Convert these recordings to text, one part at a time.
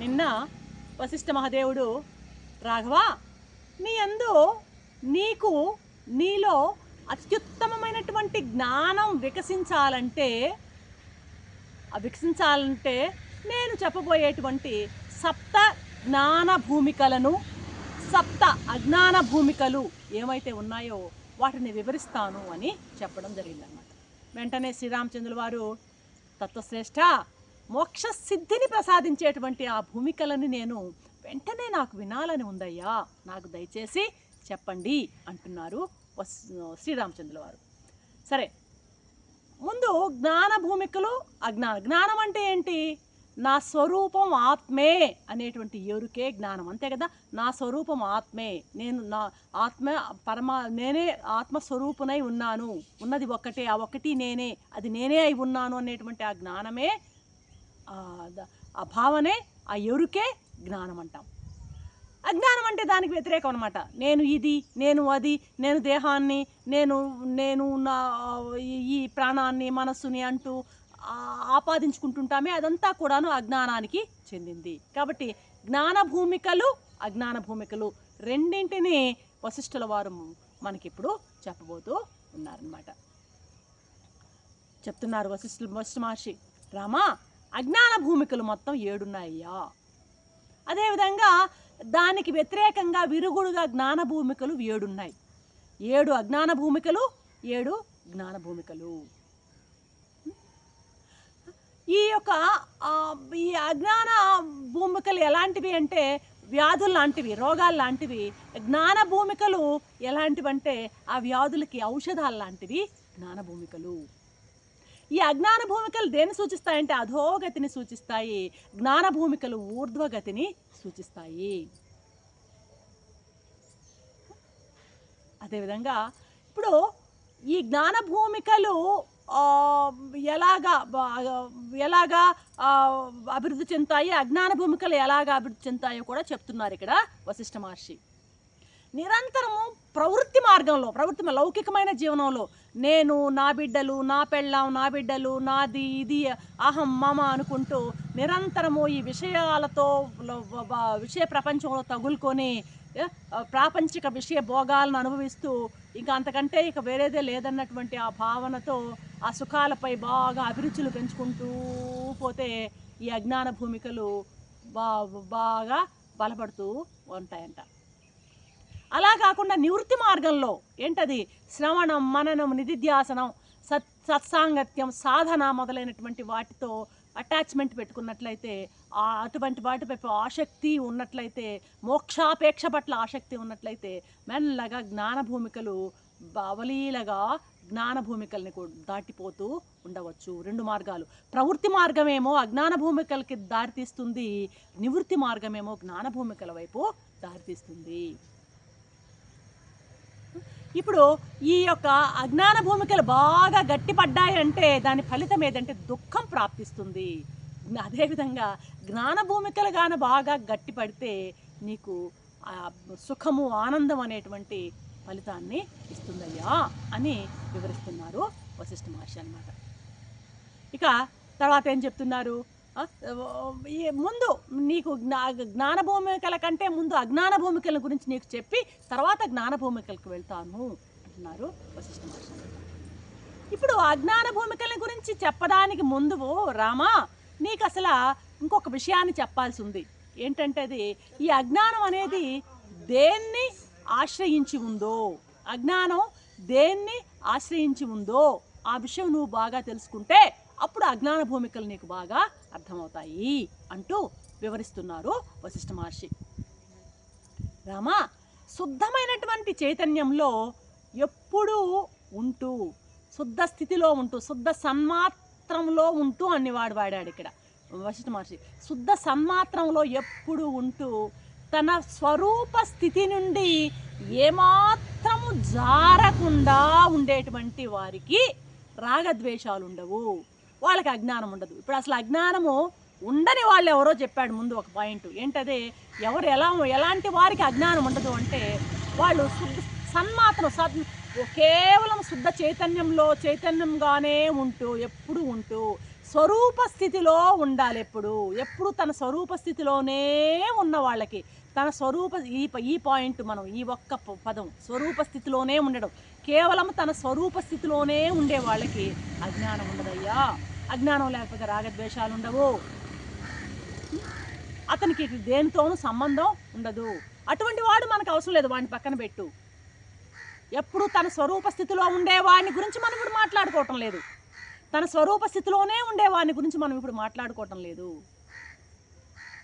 నిన్న వశిష్ఠ మహాదేవుడు రాఘవ నీ అందు నీకు నీలో అత్యుత్తమమైనటువంటి జ్ఞానం వికసించాలంటే వికసించాలంటే నేను చెప్పబోయేటువంటి సప్త జ్ఞాన భూమికలను సప్త అజ్ఞాన భూమికలు ఏమైతే ఉన్నాయో వాటిని వివరిస్తాను అని చెప్పడం జరిగిందనమాట వెంటనే శ్రీరామచంద్రుల వారు తత్వశ్రేష్ఠ మోక్ష సిద్ధిని ప్రసాదించేటువంటి ఆ భూమికలను నేను వెంటనే నాకు వినాలని ఉందయ్యా. నాకు దయచేసి చెప్పండి అంటున్నారు వస్- శ్రీరామచంద్రుల వారు. సరే ముందు జ్ఞాన భూమికలు అజ్ఞాన జ్ఞానం అంటే ఏంటి? నా స్వరూపం ఆత్మే అనేటువంటి ఎరుకే జ్ఞానం. అంతే కదా? నా స్వరూపం ఆత్మే. నేను నా ఆత్మ పరమా నేనే ఆత్మస్వరూపునై ఉన్నాను. ఉన్నది ఒక్కటే ఆ ఒక్కటి నేనే అది నేనే అయి ఉన్నాను అనేటువంటి ఆ జ్ఞానమే ఆ భావనే ఆ ఎరుకే జ్ఞానం అంటాం అజ్ఞానం అంటే దానికి వ్యతిరేకం అనమాట నేను ఇది నేను అది నేను దేహాన్ని నేను నేను నా ఈ- ప్రాణాన్ని మనస్సుని అంటూ ఆపాదించుకుంటుంటామే అదంతా కూడాను అజ్ఞానానికి చెందింది. కాబట్టి జ్ఞాన భూమికలు అజ్ఞాన భూమికలు రెండింటిని వశిష్ఠుల వారు మనకిప్పుడు చెప్పబోతూ ఉన్నారనమాట చెప్తున్నారు వశిష్ఠులు వశిష్ఠ మహర్షి. రామా అజ్ఞాన భూమికలు మొత్తం ఏడున్నాయ్యా. అదేవిధంగా దానికి వ్యతిరేకంగా విరుగుడుగా జ్ఞాన భూమికలు ఏడున్నాయి. ఏడు అజ్ఞాన భూమికలు ఏడు జ్ఞాన భూమికలు. ఈ యొక్క ఈ అజ్ఞాన భూమికలు ఎలాంటివి అంటే వ్యాధులు లాంటివి రోగాలు లాంటివి జ్ఞాన భూమికలు ఎలాంటివి అంటే ఆ వ్యాధులకి ఔషధాలు లాంటివి జ్ఞాన భూమికలు. ఈ అజ్ఞాన భూమికలు దేన్ని సూచిస్తాయంటే అధోగతిని సూచిస్తాయి. జ్ఞాన భూమికలు ఊర్ధ్వగతిని సూచిస్తాయి. అదేవిధంగా ఇప్పుడు ఈ జ్ఞాన భూమికలు ఎలాగా ఎలాగా అభివృద్ధి చెందుతాయి అజ్ఞాన భూమికలు ఎలాగా అభివృద్ధి చెందుతాయో కూడా చెప్తున్నారు ఇక్కడ వశిష్ఠ మహర్షి. నిరంతరము ప్రవృత్తి మార్గంలో ప్రవృత్తి లౌకికమైన జీవనంలో నేను నా బిడ్డలు నా పెళ్ళాం నా బిడ్డలు నాది ఇది అహం మమ అనుకుంటూ నిరంతరము ఈ విషయాలతో విషయ ప్రపంచంలో తగులుకొని ప్రాపంచిక విషయ భోగాలను అనుభవిస్తూ ఇంకా అంతకంటే ఇక వేరేదే లేదన్నటువంటి ఆ భావనతో ఆ సుఖాలపై బాగా అభిరుచులు పెంచుకుంటూ పోతే ఈ అజ్ఞాన భూమికలు బా బాగా బలపడుతూ ఉంటాయంట. అలా కాకుండా నివృత్తి మార్గంలో ఏంటది? శ్రవణం మననం నిధిధ్యాసనం సత్ సత్సాంగత్యం సాధన మొదలైనటువంటి వాటితో అటాచ్మెంట్ పెట్టుకున్నట్లయితే అటువంటి వాటిపై ఆసక్తి ఉన్నట్లయితే మోక్షాపేక్ష పట్ల ఆసక్తి ఉన్నట్లయితే మెల్లగా జ్ఞాన భూమికలు అవలీలగా జ్ఞాన భూమికల్ని దాటిపోతూ ఉండవచ్చు. రెండు మార్గాలు. ప్రవృత్తి మార్గమేమో అజ్ఞాన భూమికలకి దారితీస్తుంది నివృత్తి మార్గమేమో జ్ఞాన భూమికల వైపు దారితీస్తుంది. ఇప్పుడు ఈ యొక్క అజ్ఞాన భూమికలు బాగా గట్టిపడ్డాయంటే దాని ఫలితం ఏదంటే దుఃఖం ప్రాప్తిస్తుంది. అదేవిధంగా జ్ఞాన భూమికలు గాన బాగా గట్టిపడితే నీకు సుఖము ఆనందం అనేటువంటి ఫలితాన్ని ఇస్తుందయ్యా అని వివరిస్తున్నారు వశిష్ఠ మహర్షి అన్నమాట. ఇక తర్వాత ఏం చెప్తున్నారు? ముందు నీకు జ్ఞా జ్ఞాన భూమికల కంటే ముందు అజ్ఞాన భూమికల గురించి నీకు చెప్పి తర్వాత జ్ఞాన భూమికలకు వెళ్తాను అంటున్నారు వశిష్ఠ మహర్షి. ఇప్పుడు అజ్ఞాన భూమికల గురించి చెప్పడానికి ముందు రామా నీకు అసలు ఇంకొక విషయాన్ని చెప్పాల్సి ఉంది. ఏంటంటే అది ఈ అజ్ఞానం అనేది దేన్ని ఆశ్రయించి ఉందో అజ్ఞానం దేన్ని ఆశ్రయించి ఉందో ఆ విషయం నువ్వు బాగా తెలుసుకుంటే అప్పుడు అజ్ఞాన భూమికలు నీకు బాగా అర్థమవుతాయి అంటూ వివరిస్తున్నారు వశిష్ఠ మహర్షి. రామా శుద్ధమైనటువంటి చైతన్యంలో ఎప్పుడూ ఉంటూ శుద్ధ స్థితిలో ఉంటూ శుద్ధ సన్మాత్రంలో ఉంటూ అన్ని వాడు వాడాడు ఇక్కడ. వశిష్ఠ మహర్షి శుద్ధ సన్మాత్రంలో ఎప్పుడు ఉంటూ తన స్వరూప స్థితి నుండి ఏమాత్రము జారకుండా ఉండేటువంటి వారికి రాగద్వేషాలు ఉండవు వాళ్ళకి అజ్ఞానం ఉండదు. ఇప్పుడు అసలు అజ్ఞానము ఉండని వాళ్ళు ఎవరో చెప్పాడు ముందు ఒక పాయింట్. ఏంటది? ఎవరు ఎలా ఎలాంటి వారికి అజ్ఞానం ఉండదు అంటే వాళ్ళు శుద్ధ సన్మాత్రం సద్ కేవలం శుద్ధ చైతన్యంలో చైతన్యంగానే ఉంటూ ఎప్పుడు ఉంటూ స్వరూప స్థితిలో ఉండాలి ఎప్పుడు. ఎప్పుడు తన స్వరూప స్థితిలోనే ఉన్న వాళ్ళకి తన స్వరూప ఈ ఈ పాయింట్ మనం ఈ ఒక్క ప- పదం స్వరూప స్థితిలోనే ఉండడం. కేవలం తన స్వరూప స్థితిలోనే ఉండే వాళ్ళకి అజ్ఞానం ఉండదయ్యా. అజ్ఞానం లేకపోతే రాగద్వేషాలు ఉండవు. అతనికి దేనితోనూ సంబంధం ఉండదు. అటువంటి వాడు మనకు అవసరం లేదు. వాడిని పక్కన పెట్టు. ఎప్పుడు తన స్వరూప స్థితిలో ఉండే వాడిని గురించి మనం ఇప్పుడు మాట్లాడుకోవటం లేదు. తన స్వరూప స్థితిలోనే ఉండేవాడిని గురించి మనం ఇప్పుడు మాట్లాడుకోవటం లేదు.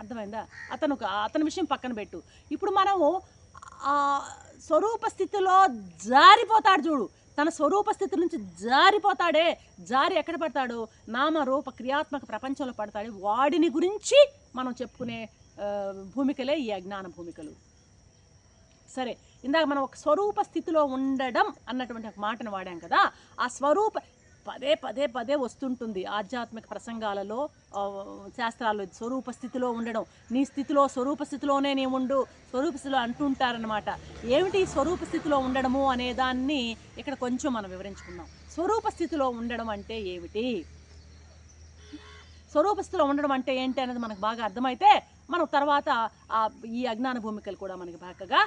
అర్థమైందా? అతను అతని విషయం పక్కన పెట్టు. ఇప్పుడు మనము స్వరూప స్థితిలో జారిపోతాడు చూడు. తన స్వరూప స్థితి నుంచి జారిపోతాడే. జారి ఎక్కడ పడతాడు? నామ రూప క్రియాత్మక ప్రపంచంలో పడతాడు. వాడిని గురించి మనం చెప్పుకునే భూమికలే ఈ అజ్ఞాన భూమికలు. సరే ఇందాక మనం ఒక స్వరూప స్థితిలో ఉండడం అన్నటువంటి ఒక మాటను వాడాం కదా. ఆ స్వరూప పదే పదే పదే వస్తుంటుంది ఆధ్యాత్మిక ప్రసంగాలలో శాస్త్రాలు శాస్త్రాల్లో స్వరూప స్థితిలో ఉండడం. నీ స్థితిలో స్వరూప స్థితిలోనే నీ ఉండు స్వరూప స్థితిలో అంటుంటారనమాట ఏమిటి స్వరూప స్థితిలో ఉండడము అనే దాన్ని ఇక్కడ కొంచెం మనం వివరించుకుందాం. స్వరూప స్థితిలో ఉండడం అంటే ఏమిటి? స్వరూప స్థితిలో ఉండడం అంటే ఏంటి అనేది మనకు బాగా అర్థమైతే మనం తర్వాత ఈ అజ్ఞాన భూమికలు కూడా మనకి బాగా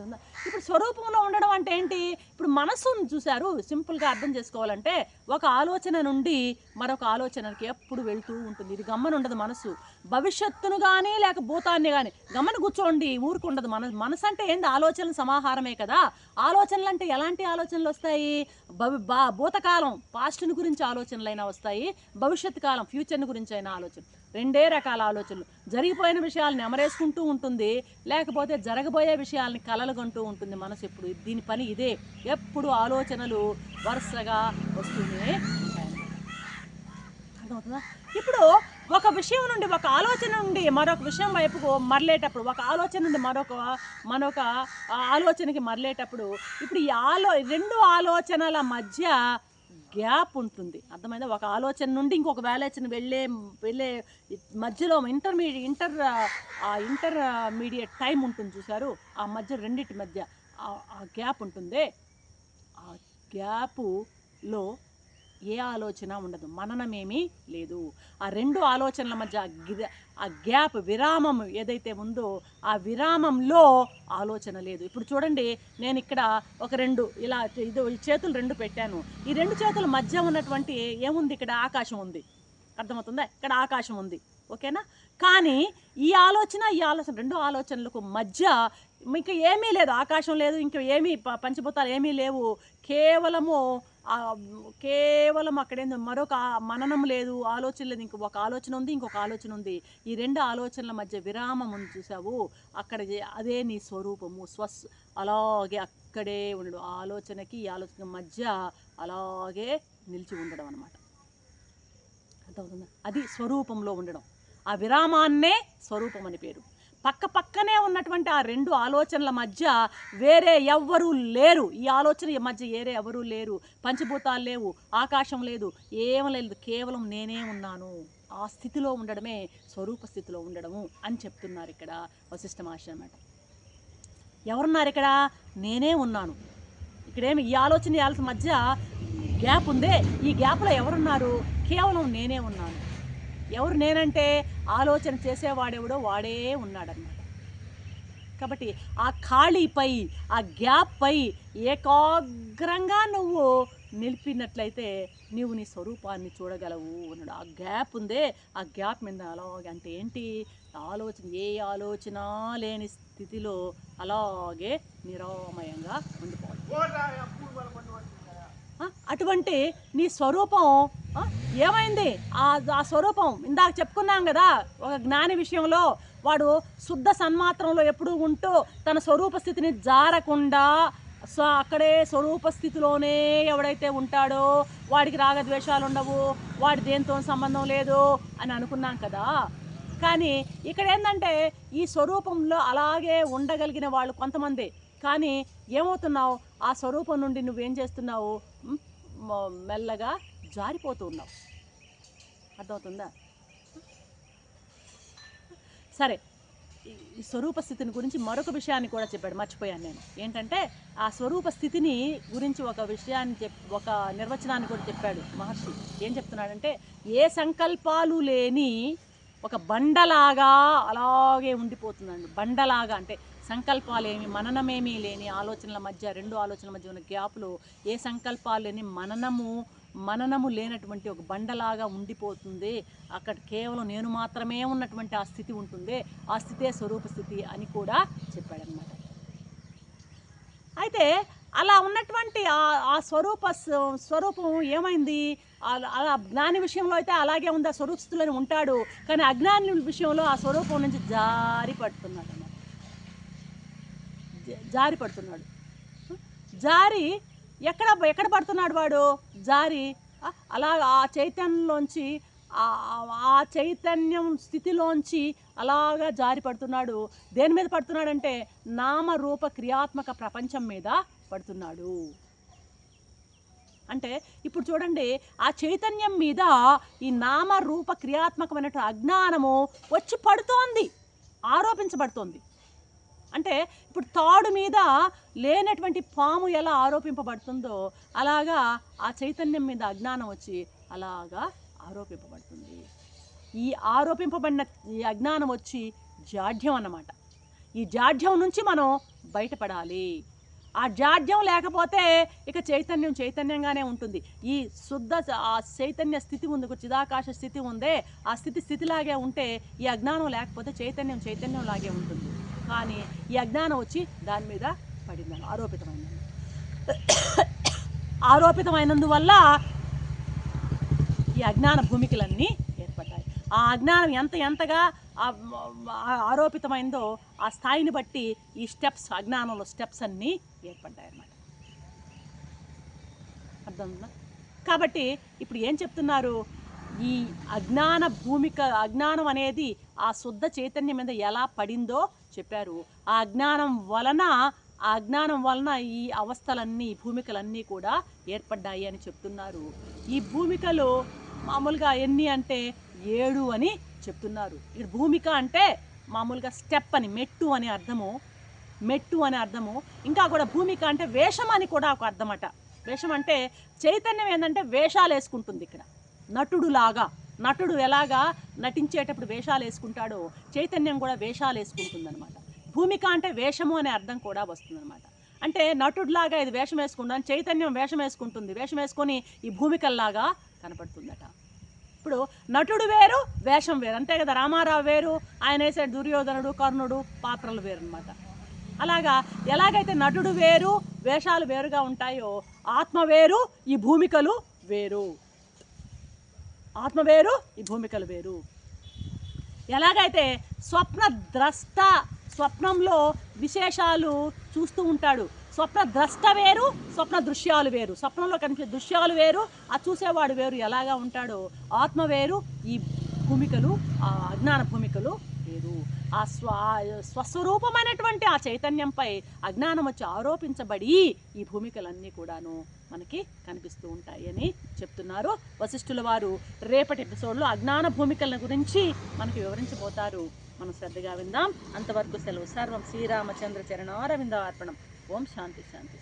అర్థం ఇప్పుడు స్వరూపంలో ఉండడం అంటే ఏంటి? ఇప్పుడు మనస్సును చూశారు సింపుల్గా అర్థం చేసుకోవాలంటే ఒక ఆలోచన నుండి మరొక ఆలోచనకి ఎప్పుడు వెళ్తూ ఉంటుంది. ఇది గమ్మన ఉండదు మనసు. భవిష్యత్తును కానీ లేక భూతాన్ని కానీ గమ్మన కూర్చోండి ఊరుకుండదు మన మనసు అంటే ఏంది? ఆలోచనల సమాహారమే కదా. ఆలోచనలు అంటే ఎలాంటి ఆలోచనలు వస్తాయి? భవి భూతకాలం పాస్ట్ని గురించి ఆలోచనలైనా వస్తాయి. భవిష్యత్ కాలం ఫ్యూచర్ని గురించి అయినా ఆలోచన రెండే రకాల ఆలోచనలు. జరిగిపోయిన విషయాలను ఎమరేసుకుంటూ ఉంటుంది లేకపోతే జరగబోయే విషయాల్ని కలలుగంటూ ఉంటుంది మనసు ఎప్పుడు. దీని పని ఇదే. ఎప్పుడు ఆలోచనలు వరుసగా వస్తూనే అర్థమవుతుందా? ఇప్పుడు ఒక విషయం నుండి ఒక ఆలోచన నుండి మరొక విషయం వైపుకు మరలేటప్పుడు ఒక ఆలోచన నుండి మరొక మరొక ఆ ఆలోచనకి మరలేటప్పుడు ఇప్పుడు ఈ ఆలో రెండు ఆలోచనల మధ్య గ్యాప్ ఉంటుంది. అర్థమైందా? ఒక ఆలోచన నుండి ఇంకొక ఆలోచన వెళ్ళే వెళ్ళే మధ్యలో ఇంటర్మీడియట్ ఇంటర్ ఆ ఇంటర్మీడియట్ టైం ఉంటుంది చూసారు ఆ మధ్య రెండింటి మధ్య ఆ- గ్యాప్ ఉంటుందే. ఆ గ్యాపులో ఏ ఆలోచన ఉండదు. మననమేమీ లేదు. ఆ రెండు ఆలోచనల మధ్య ఆ గ్యాప్ విరామం ఏదైతే ఉందో ఆ విరామంలో ఆలోచన లేదు. ఇప్పుడు చూడండి నేను ఇక్కడ ఒక రెండు ఇలా ఇది ఈ చేతులు రెండు పెట్టాను. ఈ రెండు చేతుల మధ్య ఉన్నటువంటి ఏముంది? ఇక్కడ ఆకాశం ఉంది. అర్థమవుతుందా? ఇక్కడ ఆకాశం ఉంది. ఓకేనా? కానీ ఈ ఆలోచన ఈ ఆలోచన రెండు ఆలోచనలకు మధ్య ఇంకా ఏమీ లేదు. ఆకాశం లేదు ఇంకా ఏమీ పంచభూతాలు ఏమీ లేవు. కేవలము కేవలం అక్కడేందో మరొక మననం లేదు ఆలోచన లేదు. ఇంకొక ఒక ఆలోచన ఉంది ఇంకొక ఆలోచన ఉంది. ఈ రెండు ఆలోచనల మధ్య విరామం ఉంది చూసావు? అక్కడ అదే నీ స్వరూపము. స్వస్ అలాగే అక్కడే ఉండడు ఆలోచనకి ఈ ఆలోచన మధ్య అలాగే నిలిచి ఉండడం అనమాట అర్థమవుతుందా? అది స్వరూపంలో ఉండడం. ఆ విరామాన్నే స్వరూపం అని పేరు. పక్క పక్కనే ఉన్నటువంటి ఆ రెండు ఆలోచనల మధ్య వేరే ఎవ్వరూ లేరు. ఈ ఆలోచన మధ్య వేరే ఎవరూ లేరు. పంచభూతాలు లేవు. ఆకాశం లేదు. ఏం లేదు. కేవలం నేనే ఉన్నాను. ఆ స్థితిలో ఉండడమే స్వరూప స్థితిలో ఉండడము అని చెప్తున్నారు ఇక్కడ వశిష్ఠ మహర్షి అన్నమాట. ఎవరున్నారు ఇక్కడ? నేనే ఉన్నాను. ఇక్కడేమి ఈ ఆలోచన ఈ ఆలోచన మధ్య గ్యాప్ ఉందే. ఈ గ్యాప్లో ఎవరున్నారు? కేవలం నేనే ఉన్నాను. ఎవరు నేనంటే ఆలోచన చేసేవాడెవడో వాడే ఉన్నాడన్నమాట. కాబట్టి ఆ ఖాళీపై ఆ గ్యాప్పై ఏకాగ్రంగా నువ్వు నిలిపినట్లయితే నీవు నీ స్వరూపాన్ని చూడగలవు అన్నాడు. ఆ గ్యాప్ ఉందే ఆ గ్యాప్ మీద అలాగే అంటే ఏంటి? ఆలోచన ఏ ఆలోచన లేని స్థితిలో అలాగే నిరామయంగా ఉండిపోవాలి. అటువంటి నీ స్వరూపం ఏమైంది? ఆ ఆ స్వరూపం ఇందాక చెప్పుకున్నాం కదా ఒక జ్ఞాని విషయంలో వాడు శుద్ధ సన్మాత్రంలో ఎప్పుడూ ఉంటూ తన స్వరూప స్థితిని జారకుండా సో అక్కడే స్వరూప స్థితిలోనే ఎవడైతే ఉంటాడో వాడికి రాగద్వేషాలు ఉండవు వాడి దేంతో సంబంధం లేదు అని అనుకున్నాం కదా. కానీ ఇక్కడ ఏంటంటే ఈ స్వరూపంలో అలాగే ఉండగలిగిన వాళ్ళు కొంతమంది. కానీ ఏమవుతున్నావు? ఆ స్వరూపం నుండి నువ్వేం చేస్తున్నావు? మెల్లగా జారిపోతూ ఉన్నాం. అర్థమవుతుందా? సరే ఈ- ఈ స్వరూప స్థితిని గురించి మరొక విషయాన్ని కూడా చెప్పాడు మర్చిపోయాను నేను. ఏంటంటే ఆ స్వరూప స్థితిని గురించి ఒక విషయాన్ని చెప్ ఒక నిర్వచనాన్ని కూడా చెప్పాడు మహర్షి. ఏం చెప్తున్నాడంటే ఏ సంకల్పాలు లేని ఒక బండలాగా అలాగే ఉండిపోతుందండి. బండలాగా అంటే సంకల్పాలేమి మననమేమీ లేని ఆలోచనల మధ్య రెండు ఆలోచనల మధ్య ఉన్న గ్యాప్లో ఏ సంకల్పాలు లేని మననము మననము లేనటువంటి ఒక బండలాగా ఉండిపోతుంది. అక్కడ కేవలం నేను మాత్రమే ఉన్నటువంటి ఆ స్థితి ఉంటుంది. ఆ స్థితే స్వరూప స్థితి అని కూడా చెప్పాడనమాట అయితే అలా ఉన్నటువంటి ఆ ఆ స్వరూప స్వరూపం ఏమైంది? అలా జ్ఞాని విషయంలో అయితే అలాగే ఉంది. ఆ స్వరూప స్థితిలోనే ఉంటాడు. కానీ అజ్ఞాని విషయంలో ఆ స్వరూపం నుంచి జారి పడుతున్నాడు అన్నమాట. జారి పడుతున్నాడు. జారి ఎక్కడ ఎక్కడ పడుతున్నాడు వాడు? జారి అలా ఆ చైతన్యంలోంచి ఆ- చైతన్యం స్థితిలోంచి అలాగా జారి పడుతున్నాడు. దేని మీద పడుతున్నాడంటే నామరూప క్రియాత్మక ప్రపంచం మీద పడుతున్నాడు. అంటే ఇప్పుడు చూడండి ఆ చైతన్యం మీద ఈ నామరూప క్రియాత్మకమైనటువంటి అజ్ఞానము వచ్చి పడుతోంది ఆరోపించబడుతోంది. అంటే ఇప్పుడు తాడు మీద లేనటువంటి పాము ఎలా ఆరోపింపబడుతుందో అలాగా ఆ చైతన్యం మీద అజ్ఞానం వచ్చి అలాగా ఆరోపింపబడుతుంది. ఈ ఆరోపింపబడిన ఈ అజ్ఞానం వచ్చి జాడ్యం అన్నమాట. ఈ జాడ్యం నుంచి మనం బయటపడాలి. ఆ జాడ్యం లేకపోతే ఇక చైతన్యం చైతన్యంగానే ఉంటుంది. ఈ శుద్ధ ఆ చైతన్య స్థితి ఉంది ఒక చిదాకాశ స్థితి ఉందే ఆ స్థితి స్థితిలాగే ఉంటే ఈ అజ్ఞానం లేకపోతే చైతన్యం చైతన్యం లాగే ఉంటుంది. కానీ ఈ అజ్ఞానం వచ్చి దాని మీద పడిందని ఆరోపితమైనది ఆరోపితమైనందువల్ల ఈ అజ్ఞాన భూమికలన్నీ ఏర్పడ్డాయి. ఆ అజ్ఞానం ఎంత ఎంతగా ఆరోపితమైందో ఆ స్థాయిని బట్టి ఈ స్టెప్స్ అజ్ఞానంలో స్టెప్స్ అన్నీ ఏర్పడ్డాయి అన్నమాట అర్థమవుతుందా కాబట్టి ఇప్పుడు ఏం చెప్తున్నారు? ఈ అజ్ఞాన భూమిక అజ్ఞానం అనేది ఆ శుద్ధ చైతన్యం మీద ఎలా పడిందో చెప్పారు. ఆ అజ్ఞానం వలన ఆ అజ్ఞానం వలన ఈ అవస్థలన్నీ భూమికలన్నీ కూడా ఏర్పడ్డాయి అని చెప్తున్నారు. ఈ భూమికలు మామూలుగా ఎన్ని అంటే ఏడు అని చెప్తున్నారు. ఇక్కడ భూమిక అంటే మామూలుగా స్టెప్ అని మెట్టు అని అర్థము. మెట్టు అని అర్థము. ఇంకా కూడా భూమిక అంటే వేషం అని కూడా ఒక అర్థమట. వేషం అంటే చైతన్యం ఏంటంటే వేషాలు వేసుకుంటుంది ఇక్కడ. నటుడు లాగా నటుడు ఎలాగా నటించేటప్పుడు వేషాలు వేసుకుంటాడో చైతన్యం కూడా వేషాలు వేసుకుంటుందన్నమాట. భూమిక అంటే వేషము అనే అర్థం కూడా వస్తుందన్నమాట. అంటే నటుడిలాగా ఇది వేషం వేసుకుంటాను చైతన్యం వేషం వేసుకుంటుంది. వేషం వేసుకొని ఈ భూమికల్లాగా కనపడుతుందట. ఇప్పుడు నటుడు వేరు వేషం వేరు. అంతే కదా రామారావు వేరు ఆయన వేసే దుర్యోధనుడు కర్ణుడు పాత్రలు వేరు అనమాట అలాగా ఎలాగైతే నటుడు వేరు వేషాలు వేరుగా ఉంటాయో ఆత్మ వేరు ఈ భూమికలు వేరు. ఆత్మ వేరు ఈ భూమికలు వేరు. ఎలాగైతే స్వప్న ద్రష్ట స్వప్నంలో విశేషాలు చూస్తూ ఉంటాడు స్వప్న ద్రష్ట వేరు స్వప్న దృశ్యాలు వేరు. స్వప్నంలో కనిపించే దృశ్యాలు వేరు ఆ చూసేవాడు వేరు ఎలాగా ఉంటాడో ఆత్మ వేరు ఈ భూమికలు ఆ అజ్ఞాన భూమికలు వేరు. ఆ స్వ స్వస్వరూపమైనటువంటి ఆ చైతన్యంపై అజ్ఞానం వచ్చి ఆరోపించబడి ఈ భూమికలన్నీ కూడాను మనకి కనిపిస్తూ ఉంటాయని చెప్తున్నారు. వశిష్ఠుల వారు రేపటి ఎపిసోడ్లో అజ్ఞాన భూమికల గురించి మనకి వివరించబోతారు. మనం శ్రద్ధగా విందాం. అంతవరకు సెలవు. సర్వం శ్రీరామచంద్ర చరణారవింద అర్పణం ఓం శాంతి శాంతి.